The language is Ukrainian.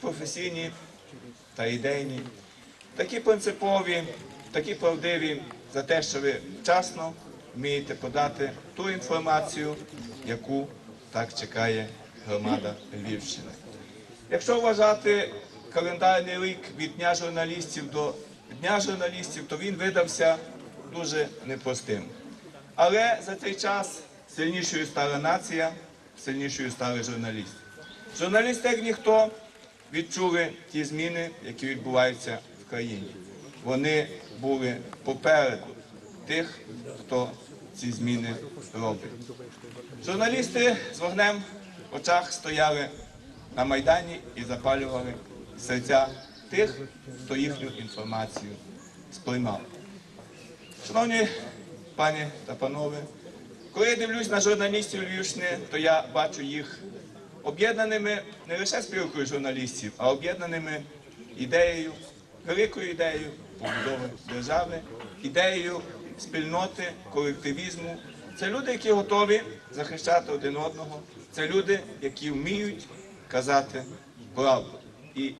професійні та ідейні, такі принципові, такі правдиві за те, що ви вчасно вмієте подати ту інформацію, яку так чекає громада Львівщини. Якщо вважати календарний рік від Дня журналістів до Дня журналістів, то він видався дуже непростим. Але за цей час сильнішою стала нація, сильнішою стали журналісти. Журналісти, як ніхто, відчули ті зміни, які відбуваються в країні. Вони були попереду тих, хто ці зміни робить. Журналісти з вогнем в очах стояли на Майдані і запалювали серця тих, хто їхню інформацію сприймав. Шановні пані та панове, коли я дивлюсь на журналістів Львівщини, то я бачу їх об'єднаними не лише спілкою журналістів, а об'єднаними ідеєю, великою ідеєю побудови держави, ідеєю спільноти, колективізму. Це люди, які готові захищати один одного. Це люди, які вміють казати правду. І